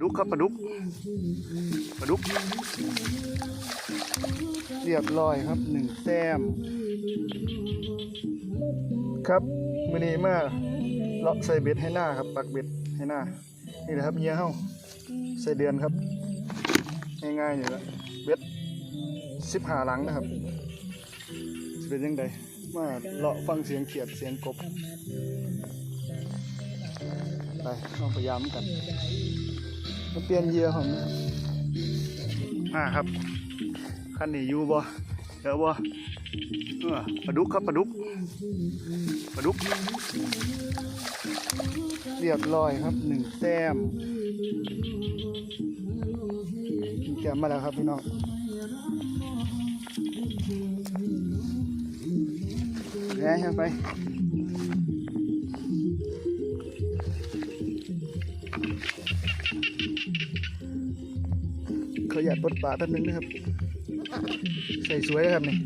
ดุกครับปลาดุกปลาดุก เรียบร้อยครับหนึ่งแต้ม ครับมือนี้มาเลาะใส่เบ็ดให้หน้าครับ ปักเบ็ดให้หน้า นี่แหละครับเฮียเฮาใส่เดือนครับ ง่ายๆนี่แหละเบ็ดสิบหาหลังนะครับเป็นยังไงมาเลาะฟังเสียงเขียดเสียงกบ ไปลองพยายามกัน เปลี่ยนเหยื่อของอ่าครับคันนี้อยู่บ่เจอบ่เออปลาดุกครับปลาดุกปลาดุก เรียบร้อยครับหนึ่งแต้มแก้มมาแล้วครับพี่น้องแย่ไป ขยากปลดปลาแป๊บนึงนะครับ ใส่สวยนะครับนี่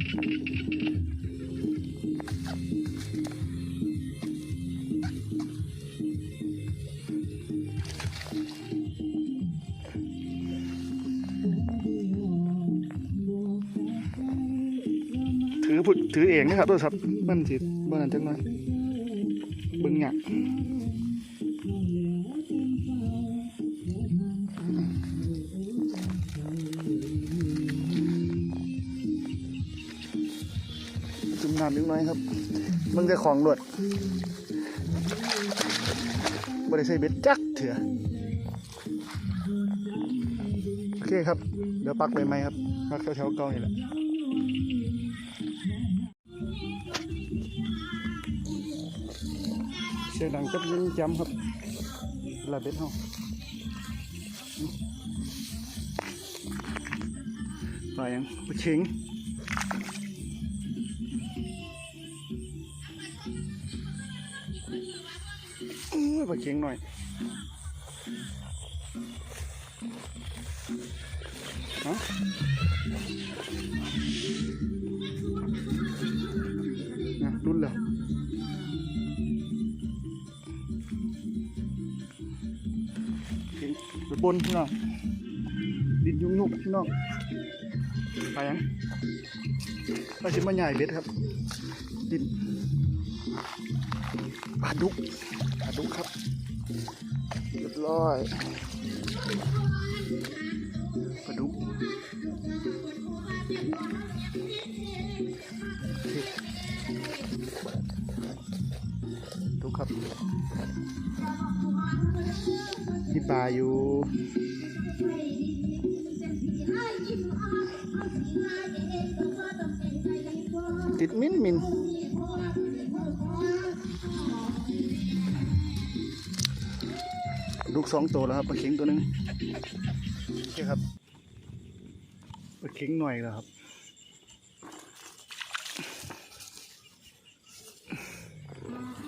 ถือผุดถือเองนะครับโทรศัพท์มันสิบ้านจังหน่อยเบึงหยัก จุ่มน้ำนิดน่อยครับ มึงจะของหลวดบริใส่เบ็ดจักเถื่อโอเคครับ เดี๋ยวปักใบไม้ครับปักแถวๆเก่านี่แหละเสียงดังจับยิงจำครับเวลาเบ็ดเฮาไปยังไปชิง ปลาเค็งหน่อยฮะนะรุ่นแล้วเค็งไปปนพี่น้องดินยุ่งยุกพี่น้องไปยังเราชิมมาใหญ่เบ็ดครับ ดินปลาดุกปลาดุกครับ เรียบร้อยปลาดุกดุกครับมีปลาอยู่ติดมินมิน ลูกสองตัวแล้วครับปลาเข็งตัวหนึงโอเคครับปลาเข็งหน่อยแล้วครับ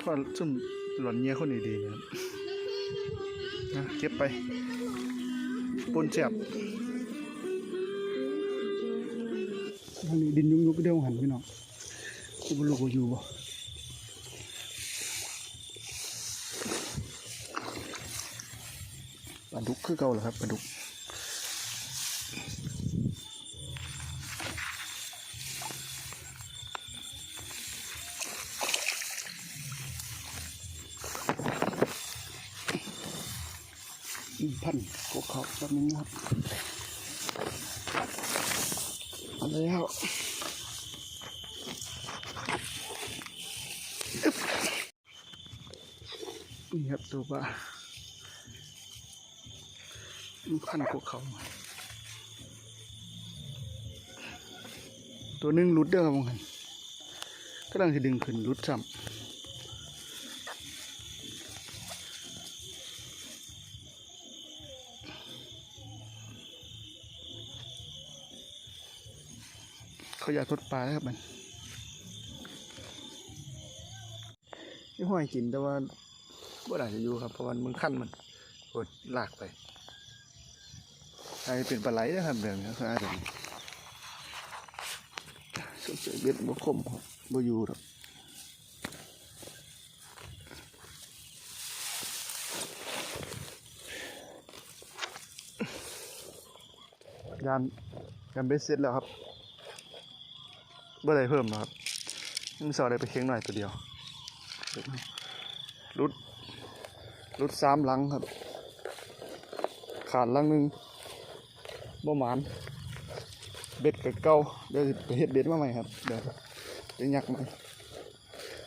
ทอดซุ่มหล่อนเงี้ยคนดีๆนะครับนะเก็บไปปนเสียบทางนี้ดินยุ่งๆก็เดียวหันพี่น้องกูบลูกกูอยู่บ่ ลาดุกคือเก่าเหรอครับปลาดุกพันกบเขาแบบนี้นครับเอาแล้วอึ๊บนี่ครับตัวปลา มันขั้นกว่าเขา ตัวหนึงรุดเด้อครับมองกันกำลังจะดึงขึ้นรุดซ้ำเขาอยากทดปลาแล้วครับมันนี่ห้อยกินแต่ว่าบ่ได้จะอยู่ครับเพราะว่ามันขั้นมันกดลากไป ใครเป็นปลาไหลนะครับแบบนี้คืออาจจะสงสัยเบ็ดบ่คมครับบ่อยู่หรอกยานยานเบสเซ็ตแล้วครับเมื่อไรเพิ่มหรอครับนี่สอได้ไปเคียงหน่อยตัวเดียวรุดรุดสามหลังครับ ขาดหลังหนึ่ง บ่หมานเบ็ดกับเก่าเดี๋ยวไปเฮ็ดเบ็ดมาใหม่ครับเดี๋ยวไปยักใหม่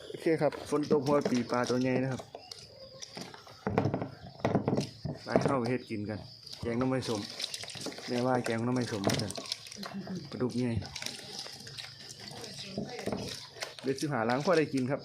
โอเคครับฝนตกหัวปีปลาตัวใหญ่นะครับไปเข้าไปเฮ็ดกินกันแกงน้ำไม่สมแม่ว่าแกงน้ำไม่สมกันปลาดุกใหญ่เบ็ดสิหาล้างพอได้กินครับ